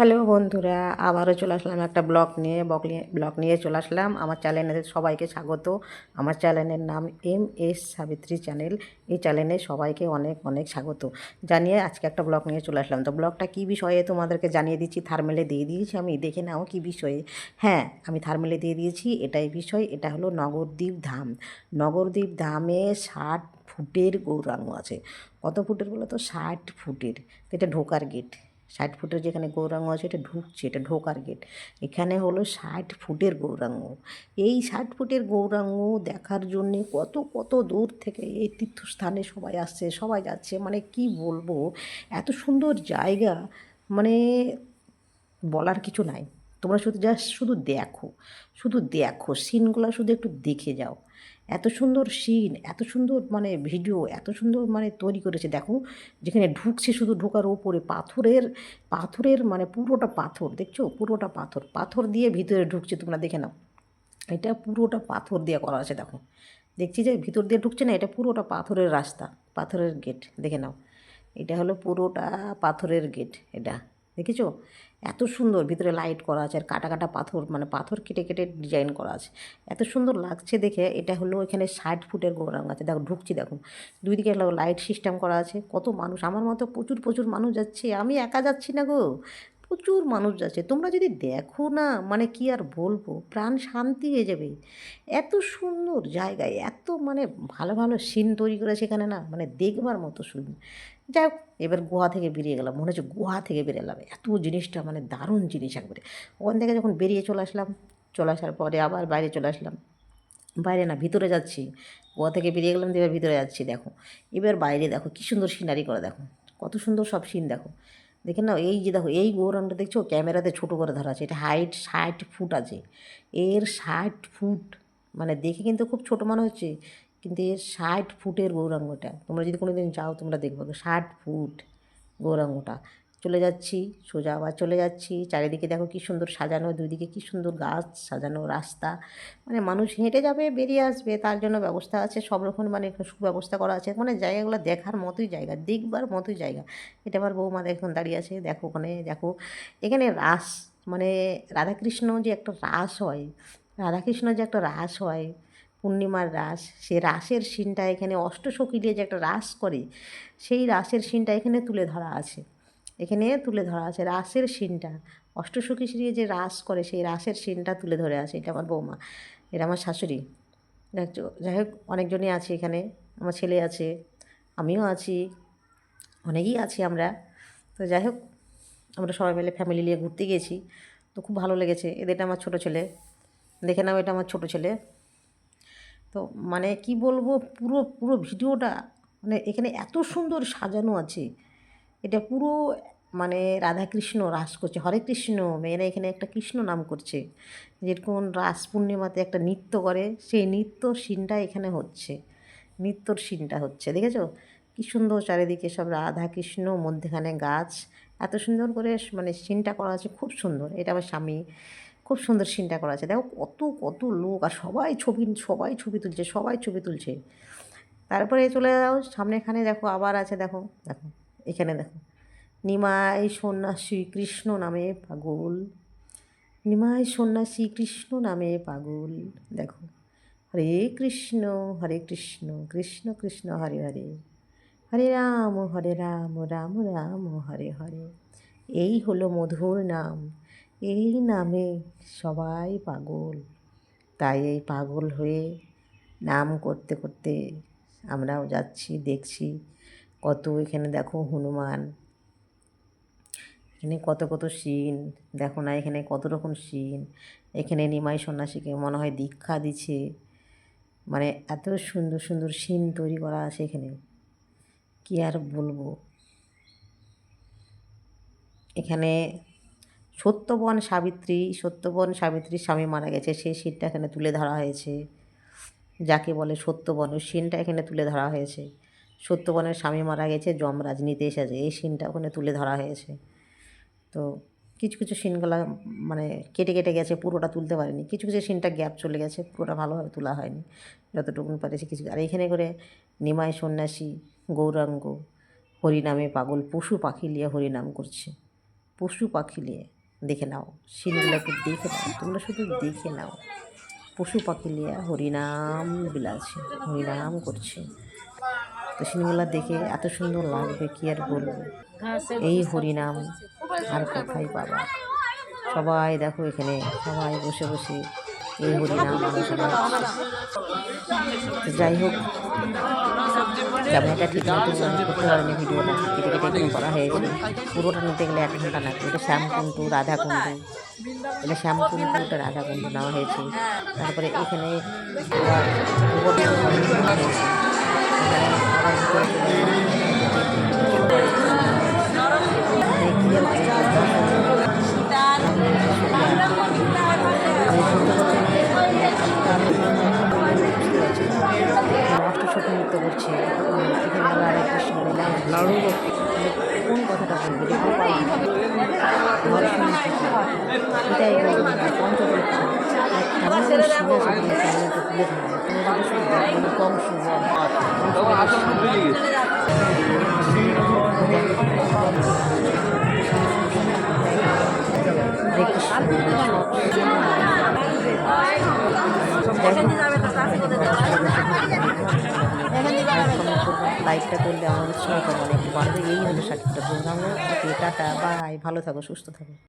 Hello বন্ধুরা, আবারও চলে আসলাম একটা ব্লগ নিয়ে ব্লগ নিয়ে চলে আসলাম। আমার চ্যানেলে সবাইকে স্বাগত। আমার চ্যানেলের নাম এম এস সাবিত্রী চ্যানেল। এই চ্যানেলে সবাইকে অনেক অনেক স্বাগত। জানিয়ে আজকে একটা ব্লগ নিয়ে চলে আসলাম। তো ব্লগটা কী বিষয়ে তোমাদেরকে জানিয়ে দিচ্ছি, থার্মেলে দিয়ে দিয়েছি আমি, দেখে নাও কী বিষয়ে। হ্যাঁ আমি থার্মেলে দিয়ে দিয়েছি, এটাই বিষয়, এটা হলো নগরদ্বীপ ধাম। নগরদ্বীপ ধামে ষাট ফুটের গৌরাঙ্গ আছে। কত ফুটের বলো তো? ষাট ফুটের। এটা ঢোকার গেট ষাট ফুটের যেখানে গৌরাঙ্গ আছে, এটা ঢুকছে, এটা ঢোকার গেট এখানে হলো ষাট ফুটের গৌরাঙ্গ। এই ষাট ফুটের গৌরাঙ্গ দেখার জন্যে কত কত দূর থেকে এই তীর্থস্থানে সবাই আসছে, সবাই যাচ্ছে। মানে কি বলব? এত সুন্দর জায়গা। মানে বলার কিছু নাই। তোমরা শুধু জাস্ট শুধু দেখো শুধু দেখো, সিনগুলো শুধু একটু দেখে যাও। এত সুন্দর সিন, এত সুন্দর মানে ভিডিও, এত সুন্দর মানে তৈরি করেছে। দেখো, যেখানে ঢুকছে শুধু ঢোকার ওপরে পাথরের পাথরের মানে পুরোটা পাথর, দেখছ? পুরোটা পাথর পাথর দিয়ে ভিতরে ঢুকছে, তোমরা দেখে নাও। এটা পুরোটা পাথর দিয়ে করা আছে, দেখো। দেখছি যে ভিতর দিয়ে ঢুকছে না, এটা পুরোটা পাথরের রাস্তা, পাথরের গেট দেখে নাও। এটা হলো পুরোটা পাথরের গেট এটা। দেখেছ? এত সুন্দর ভিতরে লাইট করা আছে আর কাটা কাটা পাথর মানে পাথর কেটে কেটে ডিজাইন করা আছে। এত সুন্দর লাগছে দেখে, এটা হলো এখানে ষাট ফুটের গৌরাঙ্গ আছে। দেখো, ঢুকছি দেখো। দুই দিকে লাইট সিস্টেম করা আছে। কত মানুষ, আমার মতো প্রচুর প্রচুর মানুষ যাচ্ছে। আমি একা যাচ্ছি না গো। প্রচুর মানুষ যাচ্ছে। তোমরা যদি দেখো না মানে কি আর বলব? প্রাণ শান্তি হয়ে যাবে। এত সুন্দর জায়গায়, এত মানে ভালো ভালো সিন তৈরি করে সেখানে না মানে দেখবার মতো সিন যাই হোক, এবার গুহা থেকে বেরিয়ে গেলাম। মনে হচ্ছে গুহা থেকে বেরিয়ে এলাম এত জিনিসটা মানে দারুণ জিনিস একবারে। ওখান থেকে যখন বেরিয়ে চলে আসলাম, চলে আসার পরে আবার বাইরে চলে আসলাম। বাইরে না, ভিতরে যাচ্ছি। গোয়া থেকে বেরিয়ে গেলাম, এবার ভিতরে যাচ্ছি, দেখো। এবার বাইরে দেখো, কী সুন্দর সিনারি করে দেখো। কত সুন্দর সব সিন দেখো। দেখে না এই যে দেখো, এই গোরানটা দেখছ, ক্যামেরাতে ছোটো করে ধরা আছে, এটা হাইট ষাট ফুট আছে। এর ষাট ফুট মানে দেখে কিন্তু খুব ছোটো মনে হচ্ছে, কিন্তু এর ষাট ফুটের গৌরাঙ্গটা, তোমরা যদি কোনো দিন যাও তোমরা দেখবে, ষাট ফুট গৌরাঙ্গটা। চলে যাচ্ছি, সোজা আবার চলে যাচ্ছি। চারিদিকে দেখো কী সুন্দর সাজানো দুইদিকে কী সুন্দর গাছ, সাজানো রাস্তা। মানে মানুষ হেঁটে যাবে, বেরিয়ে আসবে, তার জন্য ব্যবস্থা আছে। সব রকম মানে সুব্যবস্থা করা আছে। মানে জায়গাগুলো দেখার মতোই জায়গা, দেখবার মতোই জায়গা। এটা আমার বৌমা এখন দাঁড়িয়ে আছে, দেখো ওখানে, দেখো। এখানে রাস মানে রাধাকৃষ্ণ যে একটা রাস হয়, রাধাকৃষ্ণ যে একটা রাস হয়, পূর্ণিমার রাস, সে রাসের সিনটা এখানে অষ্টসখী দিয়ে যে একটা রাস করে, সেই রাসের সিনটা এখানে তুলে ধরা আছে। এখানে তুলে ধরা আছে রাসের সিনটা অষ্টসখী শ্রী যে রাস করে, সেই রাসের সিনটা তুলে ধরে আছে। এটা আমার বৌমা, এটা আমার শাশুড়ি। যাই হোক, অনেকজনই আছে এখানে। আমার ছেলে আছে, আমিও আছি, অনেকেই আছি আমরা। তো যাই হোক, আমরা সবাই মিলে ফ্যামিলি নিয়ে ঘুরতে গিয়েছি। তো খুব ভালো লেগেছে। এদেরটা আমার ছোটো ছেলে। দেখে নাও, এটা আমার ছোটো ছেলে। তো মানে কি বলব, পুরো পুরো ভিডিওটা মানে এখানে এত সুন্দর সাজানো আছে। এটা পুরো মানে রাধাকৃষ্ণ রাস করছে। হরে কৃষ্ণ, মেয়েরা এখানে একটা কৃষ্ণ নাম করছে। যেরকম রাস পূর্ণিমাতে একটা নৃত্য করে, সেই নৃত্য সিনটা এখানে হচ্ছে। নৃত্যর সিনটা হচ্ছে, দেখেছ? কী সুন্দর চারিদিকে সব রাধা কৃষ্ণ মধ্যেখানে গাছ। এত সুন্দর করে মানে সিনটা করা আছে, খুব সুন্দর। এটা আমার স্বামী খুব সুন্দর সিনটা করা আছে। দেখো কত কত লোক, আর সবাই ছবি সবাই ছবি তুলছে, সবাই ছবি তুলছে। তারপরে চলে যাও সামনে এখানে দেখো আবার আছে, দেখো দেখো। এখানে দেখো। নিমাই সন্ন্যাসী কৃষ্ণ নামে পাগল। নিমাই সন্ন্যাসী কৃষ্ণ নামে পাগল। দেখো। হরে কৃষ্ণ হরে কৃষ্ণ কৃষ্ণ কৃষ্ণ, হরে হরে। হরে রাম হরে রাম রাম রাম, হরে হরে। এই হলো মধুর নাম। এই নামে সবাই পাগল। তাই এই পাগল হয়ে নাম করতে করতে আমরাও যাচ্ছি, দেখছি কত এখানে দেখো হনুমান, এখানে কত কত সিন দেখো না এখানে কত রকম সিন এখানে নিমাই সন্ন্যাসীকে মনে হয় দীক্ষা দিচ্ছে। মানে এত সুন্দর সুন্দর সিন তৈরি করা আছে এখানে। কি আর বলব? এখানে সত্যবন সাবিত্রী, সত্যবন সাবিত্রীর স্বামী মারা গেছে। সেই সিনটা এখানে তুলে ধরা হয়েছে। যাকে বলে সত্যবন, ওই সিনটা এখানে তুলে ধরা হয়েছে। সত্যবনের স্বামী মারা গেছে, যমরাজ নিতে এসেছে। এই সিনটা ওখানে তুলে ধরা হয়েছে। তো কিছু কিছু সিনগুলো মানে কেটে কেটে গেছে, পুরোটা তুলতে পারিনি। কিছু কিছু সিনটা গ্যাপ চলে গেছে, পুরোটা ভালোভাবে তোলা হয়নি, যতটুকুন পারেছি কিছু। আর এখানে করে নিমাই সন্ন্যাসী, গৌরাঙ্গ, হরিনামে পাগল, পশু পাখি নিয়ে হরিনাম করছে। পশু পাখি নিয়ে, দেখে নাও। সিনগুলোকে দেখে নাও তোমরা শুধু দেখে নাও। পশু পাখি নিয়ে হরিনাম বিলাছে হরিনাম করছে। তো সিনগুলো দেখে এত সুন্দর লাগবে, কি আর বলব? এই হরিনাম, আর কোথায় পাবা সবাই দেখো এখানে, সবাই বসে বসে এই হরিনাম যাই হোক ক্যামেরাটা ঠিক মতো করতে পারিনি ভিডিওটা। কেটে কেটে এখানে করা হয়েছে। পুরোটা নিতে গেলে এক ঘণ্টা লাগবে। এটা শ্যামকুণ্ডু, রাধাকুণ্ডু। এটা শ্যামকুণ্ডু, এটা রাধাকুণ্ডু নেওয়া হয়েছে। তারপরে এখানে অষ্টশত নৃত্য করছে এখানে আরেক কৃষ্ণ লীলা কোন কথাটা বলব এটাই কংস কৃষ্ণ করলে আমার উৎসাহ করে অনেক বাড়বে এই হলো সাকিবটা। Programme tata bye. ভালো থাকো, সুস্থ থাকো।